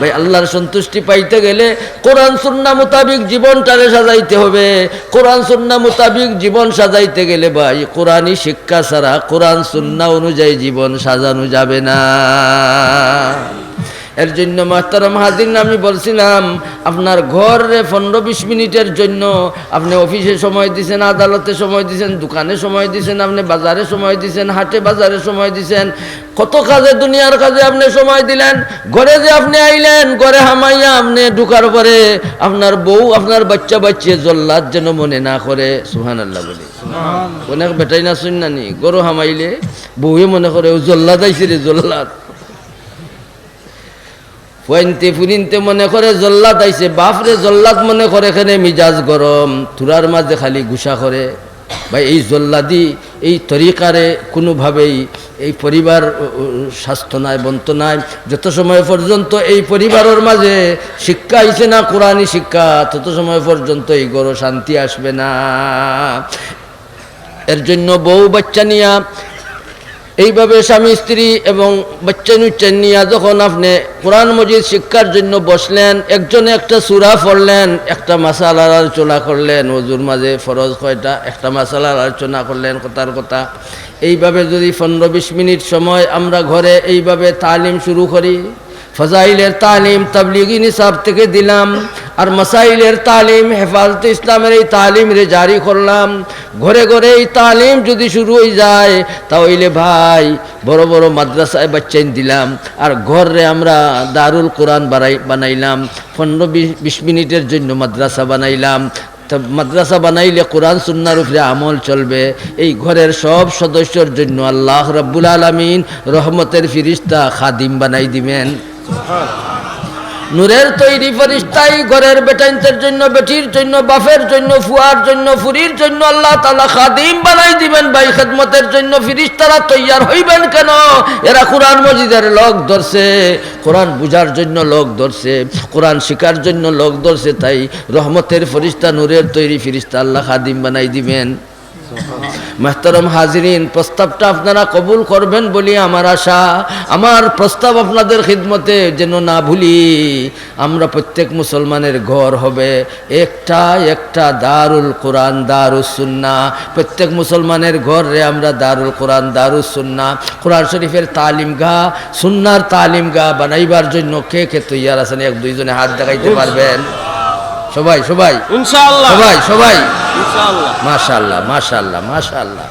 ভাই, আল্লাহর সন্তুষ্টি পাইতে গেলে কোরআন, সুন্না মোতাবিক জীবনটারে সাজাইতে হবে। কোরআন, সুন্না মোতাবিক জীবন সাজাইতে গেলে ভাই, কোরআনই শিক্ষা ছাড়া কোরআন, সুন্না অনুযায়ী জীবন সাজানো যাবে না। এর জন্য মাহতারাম হাজির আমি বলছিলাম আপনার ঘরে পনেরো বিশ মিনিটের জন্য আপনি অফিসে সময় দিছেন আদালতে সময় দিছেন দোকানে সময় দিছেন আপনি বাজারে সময় দিছেন হাটে বাজারে সময় দিছেন কত কাজে দুনিয়ার কাজে আপনি সময় দিলেন ঘরে যে আপনি আইলেন ঘরে হামাইয়া আপনি ঢুকার পরে আপনার বউ আপনার বাচ্চা বাচ্চা জল্লাদ যেন মনে না করে সুহান আল্লাহ বলি অনেক বেটাই না শুন নানি গরু হামাইলে বউয়ে মনে করে ও জল্লাদ আইসি রে জল্লাদ। ফুয়াইনতে ফুরিনতে মনে করে জল্লাদ আইছে, বাপরে জল্লাদ মনে করে এখানে মিজাজ গরম তুরার মাঝে খালি গুসা করে। ভাই, এই জল্লাদি, এই তরিকারে কোনোভাবেই এই পরিবার স্বাস্থ্য নাই, বন্ত নাই। যত সময় পর্যন্ত এই পরিবারের মাঝে শিক্ষা আইছে না কোরআনী শিক্ষা, তত সময় পর্যন্ত এই গড় শান্তি আসবে না। এর জন্য বউ বাচ্চা নিয়া এইভাবে স্বামী, স্ত্রী এবং বাচ্চা নুচ্চা নিয়ে যখন আপনি কোরআন মজিদ শিক্ষার জন্য বসলেন, একজনে একটা সুরা পড়লেন, একটা মাসালার আলোচনা করলেন ওজুর মাঝে ফরজ কয়টা, একটা মাসালার আলোচনা করলেন, কথার কথা। এইভাবে যদি পনেরো বিশ মিনিট সময় আমরা ঘরে এইভাবে তালিম শুরু করি। ফজাইলের তালিম তাবলিগি নিসাব থেকে দিলাম, আর মাসাইলের তালিম হেফাজতে ইসলামের এই তালিম রে জারি করলাম। ঘরে ঘরে এই তালিম যদি শুরু হয়ে যায়, তাহলে ভাই বড় বড় মাদ্রাসায় বাচ্চাইন দিলাম, আর ঘরে আমরা দারুল কোরআন বানাই বানাইলাম, পনেরো বিশ মিনিটের জন্য মাদ্রাসা বানাইলাম। তা মাদ্রাসা বানাইলে কোরআন সুন্নার উপরে আমল চলবে। এই ঘরের সব সদস্যর জন্য আল্লাহ রব্বুল আলমিন রহমতের ফিরিস্তা খাদিম বানাই দিবেন। নূরের তৈরি ফরিস্তাই ঘরের বেটাইনদের জন্য, বেটির জন্য বাফের জন্য, ফুয়ার জন্য, ফুরির জন্য আল্লাহ তালা খাদিম বানাই দিবেন। ভাই খেদমতের জন্য ফিরিস্তারা তৈয়ার হইবেন কেন? এরা কোরআন মজিদের লোক ধরছে, কোরআন বুঝার জন্য লোক ধরছে, কোরআন শিকার জন্য লোক ধরছে, তাই রহমতের ফরিস্তা, নূরের তৈরি ফিরিস্তা আল্লাহ খাদিম বানাই দিবেন। মেহতরম হাজিরিন প্রস্তাবটা আপনারা কবুল করবেন বলি আমার আশা। আমার প্রস্তাব আপনাদের খিদমতে যেন না ভুলি। আমরা প্রত্যেক মুসলমানের ঘর হবে। একটা একটা দারুল কোরআন দারুস সুন্না। প্রত্যেক মুসলমানের ঘরে আমরা দারুল কোরআন দারুস সুন্না। কোরআন শরীফের তালিম গা সুন্নার তালিম গা বানাইবার জন্য কে কে তৈয়ার আছেন? এক দুইজনে হাত দেখাইতে পারবেন? সবাই সবাই। সবাই সবাই। ইনশাআল্লাহ। মাশাল্লাহ মাশাল্লাহ মাশাল্লাহ